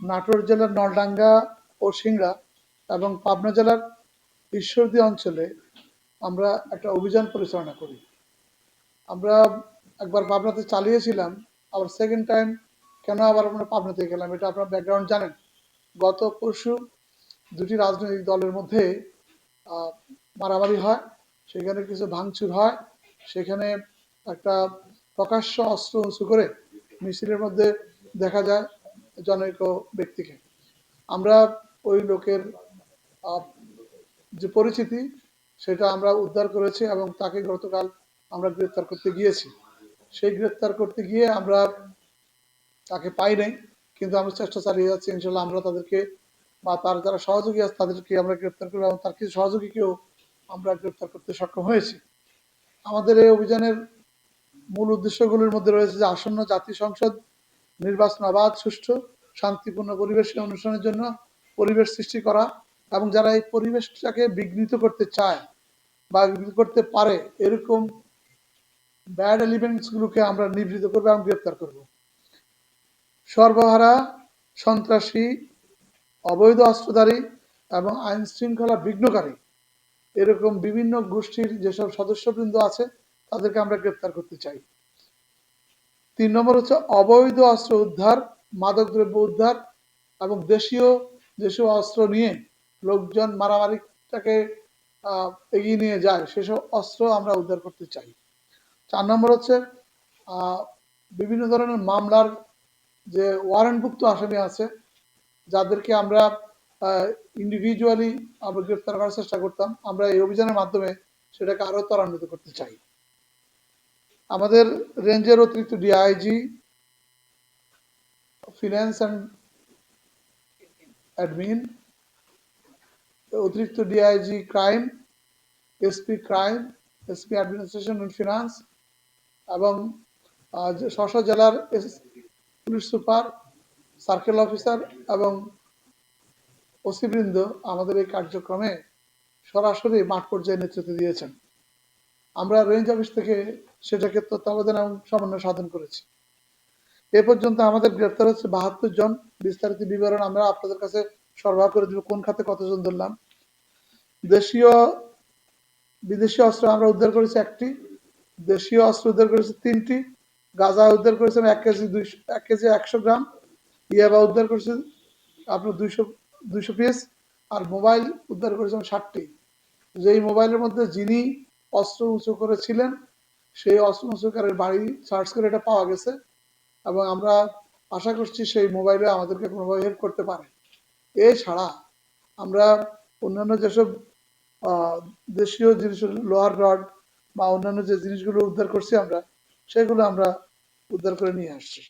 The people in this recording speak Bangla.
নাটোর জেলার নলডাঙ্গা ও সিংড়া এবং পাবনা জেলার ঈশ্বরদী অঞ্চলে আমরা একটা অভিযান পরিচালনা করি। আমরা একবার পাবনাতে চালিয়েছিলাম, আবার সেকেন্ড টাইম কেন আবার আমরা পাবনাতে গেলাম এটা আপনার ব্যাকগ্রাউন্ড জানেন। গত পরশু দুটি রাজনৈতিক দলের মধ্যে মারামারি হয়, সেখানে কিছু ভাঙচুর হয়, সেখানে একটা প্রকাশ্য অস্ত্র উঁচু করে মিছিলের মধ্যে দেখা যায়। জনৈক ব্যক্তিকে। আমরা ওই লোকের যে পরিচিতি, সেটা আমরা উদ্ধার করেছি এবং তাকে গতকাল আমরা গ্রেপ্তার করতে গিয়েছি। সেই গ্রেপ্তার করতে গিয়ে আমরা তাকে পাই নাই, কিন্তু আমরা চেষ্টা চালিয়ে যাচ্ছি ইনশাল্লাহ আমরা তাদেরকে বা তার যারা সহযোগী আছে, তাদেরকে আমরা গ্রেপ্তার করব এবং তার কিছু সহযোগীকেও আমরা গ্রেপ্তার করতে সক্ষম হয়েছি। আমাদের এই অভিযানের মূল উদ্দেশ্যগুলির মধ্যে রয়েছে যে আসন্ন জাতীয় সংসদ নির্বাচন আবাদ, সুষ্ঠু, শান্তিপূর্ণ পরিবেশে অনুষ্ঠানের জন্য পরিবেশ সৃষ্টি করা এবং যারা এই পরিবেশটাকে বিঘ্নিত করতে চায় বা বিঘ্নিত করতে পারে, এরকম ব্যাড এলিমেন্টস গুলোকে আমরা নিবৃত করব এবং গ্রেপ্তার করব। সর্বহারা, সন্ত্রাসী, অবৈধ অস্ত্রধারী এবং আইন শৃঙ্খলা বিঘ্নকারী, এরকম বিভিন্ন গোষ্ঠীর যেসব সদস্যবৃন্দ আছে, তাদেরকে আমরা গ্রেপ্তার করতে চাই। তিন নম্বর হচ্ছে অবৈধ অস্ত্র উদ্ধার, মাদকদ্রব্য উদ্ধার এবং দেশীয় যেসব অস্ত্র নিয়ে লোকজন মারামারিটাকে এগিয়ে নিয়ে যায়, সেসব অস্ত্র আমরা উদ্ধার করতে চাই। চার নম্বর হচ্ছে বিভিন্ন ধরনের মামলার যে ওয়ারেন্টভুক্ত আসামি আছে, যাদেরকে আমরা ইন্ডিভিজুয়ালি আমরা গ্রেফতার করার চেষ্টা করতাম, আমরা এই অভিযানের মাধ্যমে সেটাকে আরও ত্বরান্বিত করতে চাই। আমাদের রেঞ্জের অতিরিক্ত ডিআইজি ফিনান্স অ্যান্ড অ্যাডমিন অতিরিক্ত DIG crime SP crime SP administration and finance এবং আহ, যে স্ব স্ব জেলার পুলিশ সুপার সার্কেল অফিসার এবং ওসিবৃন্দ আমাদের এই কার্যক্রমে সরাসরি মাঠ পর্যায়ে নেতৃত্ব দিয়েছেন। আমরা রেঞ্জ অফিস থেকে সেটাকে তত্ত্বাবধান এবং সমন্বয় সাধন করেছি। এ পর্যন্ত আমাদের গ্রেপ্তার হচ্ছে বাহাত্তর জন। বিস্তারিত বিবরণ আমরা আপনাদের কাছে সরবরাহ করে দিব, কোন খাতে কতজন ধরলাম। দেশীয়, বিদেশি অস্ত্র আমরা উদ্ধার করেছি একটি। দেশীয় অস্ত্র উদ্ধার করেছি তিনটি। গাঁজা উদ্ধার করেছেন এক কেজি দুইশো, এক কেজি একশো গ্রাম। ইয়াবা উদ্ধার করেছে আপনার দুইশো দুইশো পিস। আর মোবাইল উদ্ধার করেছেন ষাটটি। যেই মোবাইলের মধ্যে যিনি অস্ত্র উঁচু করেছিলেন। সেই অস্ত্র উঁচুকারের বাড়ি সার্চ করে এটা পাওয়া গেছে এবং আমরা আশা করছি সেই মোবাইলে আমাদেরকে কোনোভাবে হেল্প করতে পারে। এছাড়া আমরা অন্যান্য যেসব দেশীয় জিনিস, লোহার রড বা অন্যান্য যে জিনিসগুলো উদ্ধার করছি আমরা, সেগুলো আমরা উদ্ধার করে নিয়ে আসছি।